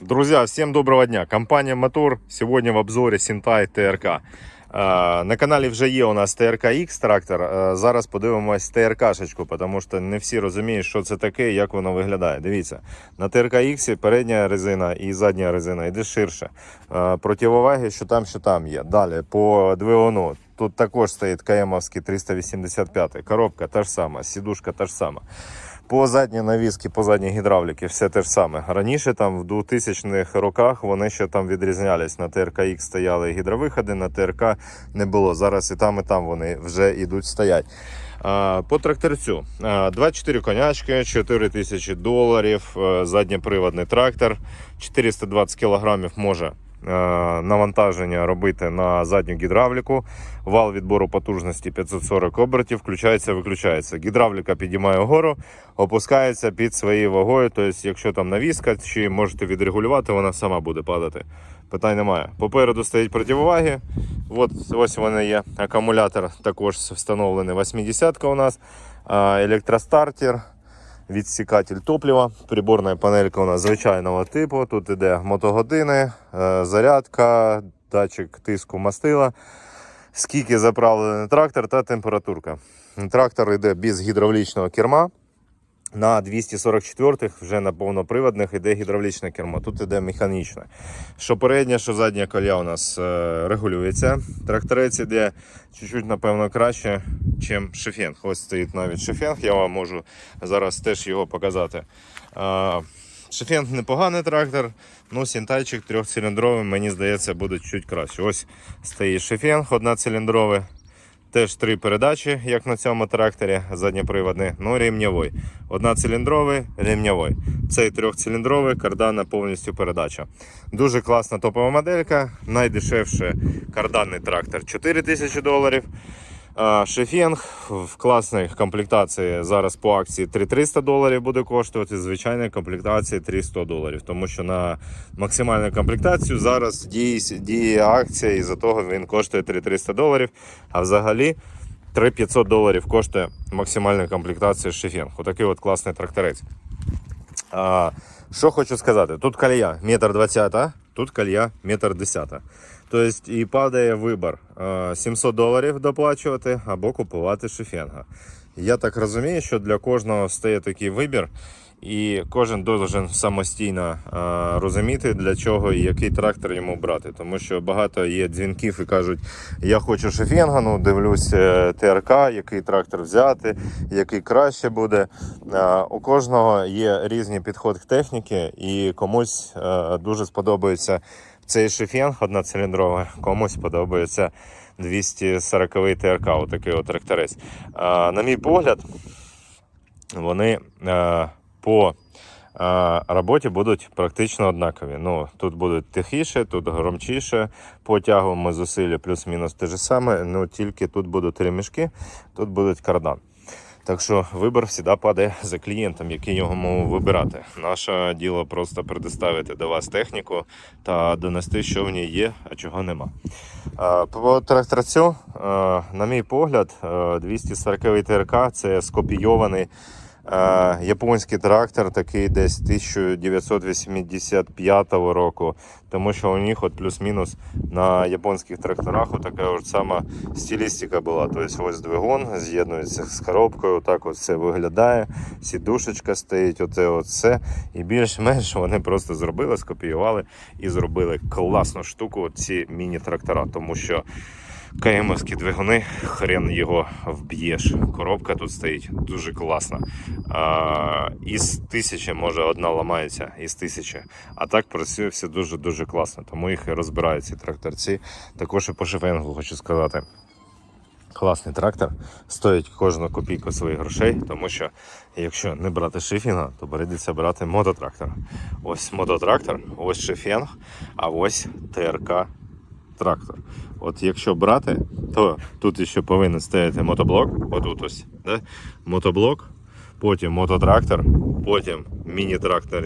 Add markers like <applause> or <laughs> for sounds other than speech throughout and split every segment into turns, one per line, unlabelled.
Друзья, всем доброго дня. Компания Мотор сегодня в обзоре Синтай ТРК. На каналі вже є у нас ТРК X трактор. Зараз подивимось ТРК-шечку, тому що не всі розуміють, що це таке і як воно виглядає. Дивіться, на ТРК X передня резина і задня резина йде ширше. Противоваги, що там, що там є. Далі по двигуну. Тут також стоїть КМовський 385. Коробка та ж сама, сідушка та ж сама. По задній навіски, по задній гідравліки все те ж саме. Раніше, там в 2000-х роках, вони ще там відрізнялись. На ТРК X стояли гідровиходи, на ТРК не було. Зараз і там, і там вони вже йдуть стоять. По тракторцю 24 конячки, 4 тисячі доларів, е, задньоприводний трактор, 420 кілограмів може навантаження робити на задню гідравліку. Вал відбору потужності 540 обертів, включається, виключається. Гідравліка підіймає вгору, опускається під своєю вагою. Тобто, якщо там навіска, чи можете відрегулювати, вона сама буде падати. Питань немає. Попереду стоять противоваги. От, ось вони є. Акумулятор також встановлений 80-ка у нас. Електростартер, відсікатель топлива. Приборна панелька у нас звичайного типу. Тут іде мотогодини, е, зарядка, датчик тиску мастила скільки заправлений трактор та температурка. Трактор йде без гідравлічного керма. На 244-х вже на повноприводних йде гідравлічне кермо. Тут йде механічне. Що передня, що задня коля у нас е, регулюється. Тракторець іде чуть-чуть, напевно, краще, ніж шифенг. Ось стоїть навіть шифенг, я вам можу зараз теж його показати. Е, Шифенг непоганий трактор, ну сінтайчик трьохциліндровий, мені здається, буде чуть краще. Ось стоїть шифенг одноциліндровий. Теж три передачі, як на цьому тракторі, задньоприводний, ну рівньовий. Одноциліндровий, рівньовий. Цей трьохциліндровий, кардана повністю передача. Дуже класна топова моделька. Найдешевший карданний трактор 4000 доларів. Шефінг в класній комплектації зараз по акції 3300 доларів буде коштувати. Звичайна комплектація 300 доларів. Тому що на максимальну комплектацію зараз діє, діє акція, і за того він коштує 3300 доларів. А взагалі 3500 доларів коштує максимальна комплектація Шефінг. Отакий от класний тракторець. Що хочу сказати, тут колія метр двадцята, тут колія метр десята. Тобто і падає вибір 700 доларів доплачувати або купувати шифенга. Я так розумію, що для кожного стає такий вибір, і кожен должен самостійно розуміти, для чого і який трактор йому брати. Тому що багато є дзвінків і кажуть, я хочу шифенга, ну дивлюсь е, ТРК, який трактор взяти, який краще буде. Е, У кожного є різний підход к техніці, і комусь е, дуже сподобається цей шифенг одноциліндровий, комусь подобається 240 ТРК, отакий от тракторець. На мій погляд, вони е, по е, роботі будуть практично однакові. Ну, тут будуть тихіше, тут громчіше, по тяговому зусиллю плюс-мінус те ж саме, ну тільки тут будуть ремішки, тут будуть кардан. Так що вибір завжди падає за клієнтом, який його мав вибирати. Наше діло просто предоставити до вас техніку та донести, що в ній є, а чого нема. Е, По тракторцю, е, на мій погляд, е, 240 ТРК це скопійований е, японський трактор, такий десь 1985 року. Тому що у них от плюс-мінус на японських тракторах така ж сама стилістика була. Тобто ось двигун з'єднується з коробкою, так от все виглядає. Сідушечка стоїть, оце все. І більш-менш вони просто зробили, скопіювали і зробили класну штуку ці міні-трактора. Тому що КМовські двигуни, хрен його вб'єш. Коробка тут стоїть дуже класна. А, із тисячі, може, одна ламається із тисячі. А так працює все дуже-дуже класно. Тому їх і розбирають ці тракторці. Також і по шифенгу хочу сказати. Класний трактор, стоїть кожну копійку своїх грошей, тому що якщо не брати шифінга, то прийдеться брати мототрактор. Ось мототрактор, ось шифінг, а ось ТРК трактор. От якщо брати, то тут ще повинен стояти мотоблок, отут ось, да? мотоблок, потім мототрактор, потім міні-трактор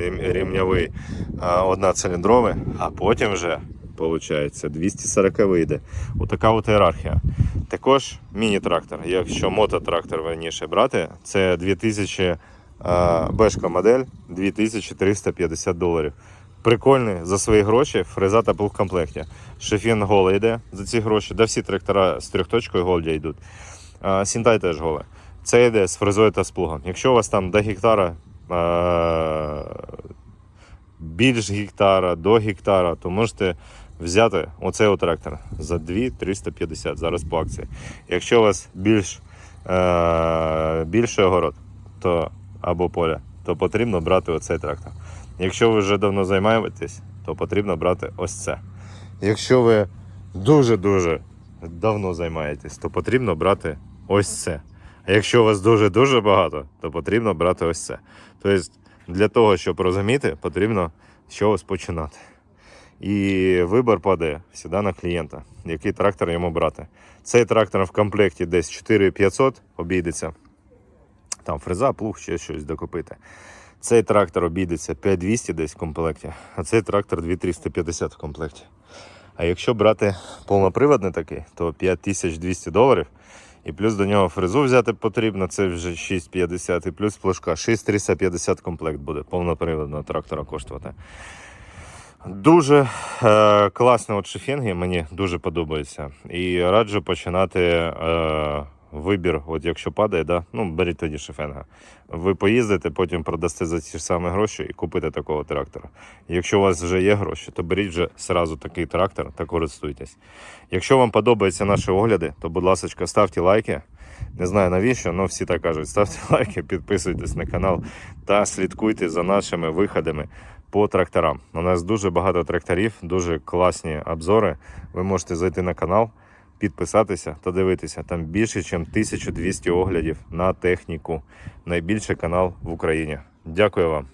а, одноциліндровий, а потім вже, виходить, 240 вийде. Отака от ієрархія. Також міні-трактор. Якщо мототрактор верніше брати, це 2000 бешка модель 2350 доларів. Прикольний за свої гроші, фреза та плуг комплекті. Шефін голий йде за ці гроші. Да всі трактора з трьохточкою голдя йдуть. А, Сінтай теж голе. Це йде з фрезою та з плугом. Якщо у вас там до гектара, а, більш гектара, до гектара, то можете взяти оцей трактор за 2 350 зараз по акції. Якщо у вас більш, е, більший огород то, або поле, то потрібно брати оцей трактор. Якщо ви вже давно займаєтесь, то потрібно брати ось це. Якщо ви дуже-дуже давно займаєтесь, то потрібно брати ось це. А якщо у вас дуже-дуже багато, то потрібно брати ось це. Тобто, для того, щоб розуміти, потрібно з чогось починати. І вибір падає сюди на клієнта, який трактор йому брати. Цей трактор в комплекті десь 4500 обійдеться. Там фреза, плуг, ще щось докупити. Цей трактор обійдеться 5200 десь в комплекті, а цей трактор 2350 в комплекті. А якщо брати повноприводний такий, то 5200 доларів. І плюс до нього фрезу взяти потрібно, це вже 650, і плюс флажка 6350 комплект буде повноприводного трактора коштувати. Дуже е, класні от мені дуже подобається. І раджу починати е, вибір, от якщо падає, да, ну беріть тоді шифенга. Ви поїздите, потім продасте за ті ж самі гроші і купите такого трактора. Якщо у вас вже є гроші, то беріть вже сразу такий трактор та користуйтесь. Якщо вам подобаються наші огляди, то будь ласка, ставте лайки. Не знаю навіщо, але всі так кажуть. Ставте <laughs> лайки, підписуйтесь на канал та слідкуйте за нашими виходами по тракторам. У нас дуже багато тракторів, дуже класні обзори. Ви можете зайти на канал, підписатися та дивитися. Там більше, ніж 1200 оглядів на техніку. Найбільший канал в Україні. Дякую вам.